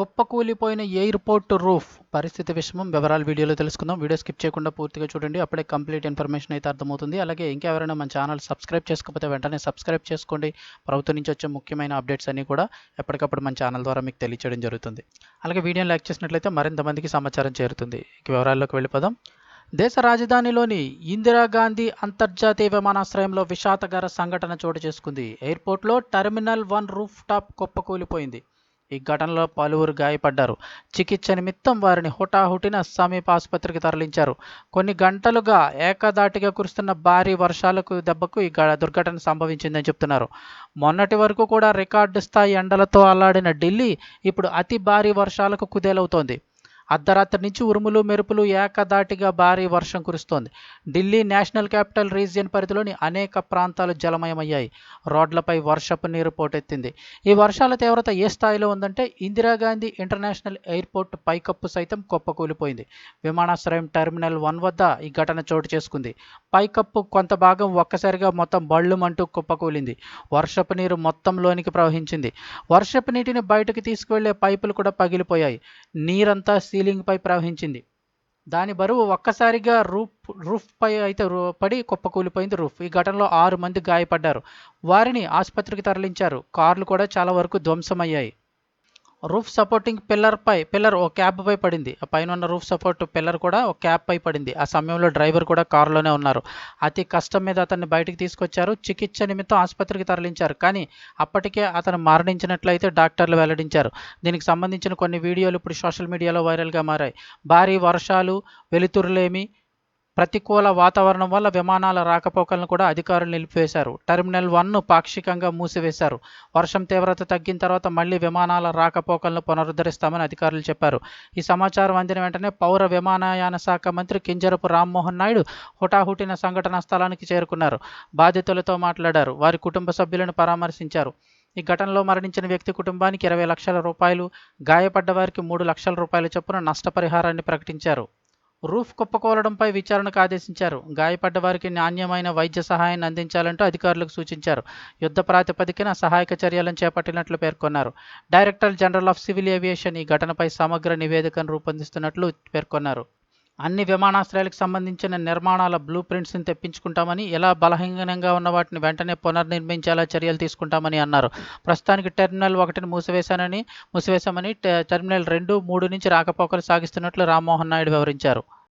కుప్పకూలిపోయిన airport roof పరిస్థితి విషయం వివరాలు వీడియోలో తెలుసుకుందాం. వీడియో స్కిప్ చేయకుండా పూర్తిగా చూడండి. అప్పుడే కంప్లీట్ ఇన్ఫర్మేషన్ అయితే అర్థమవుతుంది. అలాగే ఇంకెవరైనా మన ఛానల్ సబ్స్క్రైబ్ చేసుకోకపోతే వెంటనే సబ్స్క్రైబ్ చేసుకోండి. ప్రభుత్వం నుంచి వచ్చే ముఖ్యమైన అప్డేట్స్ అన్నీ కూడా ఎప్పటికప్పుడు మన ఛానల్ ద్వారా మీకు తెలియచేయడం జరుగుతుంది. అలాగే వీడియోని లైక్ చేసినట్లయితే మరింత మందికి సమాచారం చేరుతుంది. ఇక వివరాల్లోకి వెళ్ళిపోదాం. దేశ రాజధానిలోని ఇందిరాగాంధీ అంతర్జాతీయ విమానాశ్రయంలో విషాదకర సంఘటన చోటు చేసుకుంది. ఎయిర్పోర్ట్లో టెర్మినల్ వన్ రూఫ్ టాప్ కుప్పకూలిపోయింది. ఈ ఘటనలో పలువురు గాయపడ్డారు. చికిత్స నిమిత్తం వారిని హుటాహుటిన సమీప ఆసుపత్రికి తరలించారు. కొన్ని గంటలుగా ఏకదాటిగా కురుస్తున్న భారీ వర్షాలకు దెబ్బకు ఈ దుర్ఘటన సంభవించిందని చెప్తున్నారు. మొన్నటి వరకు కూడా రికార్డు స్థాయి ఎండలతో అల్లాడిన ఢిల్లీ ఇప్పుడు అతి భారీ వర్షాలకు కుదేలవుతోంది. అర్ధరాత్రి నుంచి ఉరుములు మెరుపులు ఏకదాటిగా భారీ వర్షం కురుస్తోంది. ఢిల్లీ నేషనల్ క్యాపిటల్ రీజియన్ పరిధిలోని అనేక ప్రాంతాలు జలమయమయ్యాయి. రోడ్లపై వర్షపు నీరు పోటెత్తింది. ఈ వర్షాల తీవ్రత ఏ స్థాయిలో ఉందంటే ఇందిరాగాంధీ ఇంటర్నేషనల్ ఎయిర్పోర్ట్ పైకప్పు సైతం కుప్పకూలిపోయింది. విమానాశ్రయం టెర్మినల్ వన్ వద్ద ఈ ఘటన చోటు చేసుకుంది. పైకప్పు కొంత భాగం ఒక్కసారిగా మొత్తం బళ్ళుమంటూ కుప్పకూలింది. వర్షపు నీరు మొత్తంలోనికి ప్రవహించింది. వర్షపు నీటిని బయటకు తీసుకువెళ్ళే పైపులు కూడా పగిలిపోయాయి. నీరంతా సీలింగ్ పై ప్రవహించింది. దాని బరువు ఒక్కసారిగా రూఫ్ రూఫ్ పై అయితే పడి కుప్పకూలిపోయింది రూఫ్. ఈ ఘటనలో ఆరు మంది గాయపడ్డారు. వారిని ఆసుపత్రికి తరలించారు. కార్లు కూడా చాలా వరకు ధ్వంసమయ్యాయి. రూఫ్ సపోర్టింగ్ పిల్లర్ పై పిల్లర్ ఓ క్యాబ్ పై పడింది. ఆ పైన ఉన్న రూఫ్ సపోర్ట్ పిల్లర్ కూడా ఒక క్యాబ్ పై పడింది. ఆ సమయంలో డ్రైవర్ కూడా కారులోనే ఉన్నారు. అతి కష్టం మీద అతన్ని బయటికి తీసుకొచ్చారు. చికిత్స నిమిత్తం ఆసుపత్రికి తరలించారు. కానీ అప్పటికే అతను మరణించినట్లయితే డాక్టర్లు వెల్లడించారు. దీనికి సంబంధించిన కొన్ని వీడియోలు ఇప్పుడు సోషల్ మీడియాలో వైరల్గా మారాయి. భారీ వర్షాలు వెలుతురులేమి ప్రతికూల వాతావరణం వల్ల విమానాల రాకపోకలను కూడా అధికారులు నిలిపివేశారు. టెర్మినల్ వన్ను పాక్షికంగా మూసివేశారు. వర్షం తీవ్రత తగ్గిన తర్వాత మళ్ళీ విమానాల రాకపోకలను పునరుద్ధరిస్తామని అధికారులు చెప్పారు. ఈ సమాచారం అందిన వెంటనే పౌర విమానయాన శాఖ మంత్రి కింజరపు రామ్మోహన్ నాయుడు హుటాహుటిన సంఘటనా స్థలానికి చేరుకున్నారు. బాధితులతో మాట్లాడారు. వారి కుటుంబ సభ్యులను పరామర్శించారు. ఈ ఘటనలో మరణించిన వ్యక్తి కుటుంబానికి ఇరవై లక్షల రూపాయలు గాయపడ్డ వారికి మూడు లక్షల రూపాయల చొప్పున నష్టపరిహారాన్ని ప్రకటించారు. రూఫ్ కుప్పకూలడంపై విచారణకు ఆదేశించారు. గాయపడ్డ వారికి నాణ్యమైన వైద్య సహాయాన్ని అందించాలంటూ అధికారులకు సూచించారు. యుద్ధ ప్రాతిపదికన సహాయక చర్యలను చేపట్టినట్లు పేర్కొన్నారు. Director general of civil aviation ఈ ఘటనపై సమగ్ర నివేదికను రూపొందిస్తున్నట్లు పేర్కొన్నారు. అన్ని విమానాశ్రయాలకు సంబంధించిన నిర్మాణాల బ్లూ ప్రింట్స్ని తెప్పించుకుంటామని ఎలా బలహీనంగా ఉన్న వాటిని వెంటనే పునర్నిర్మించేలా చర్యలు తీసుకుంటామని అన్నారు. ప్రస్తుతానికి టెర్మినల్ ఒకటిని మూసివేశానని మూసివేశామని టె- టెర్మినల్ రెండు మూడు నుంచి రాకపోకలు సాగిస్తున్నట్లు రామ్మోహన్ నాయుడు వివరించారు.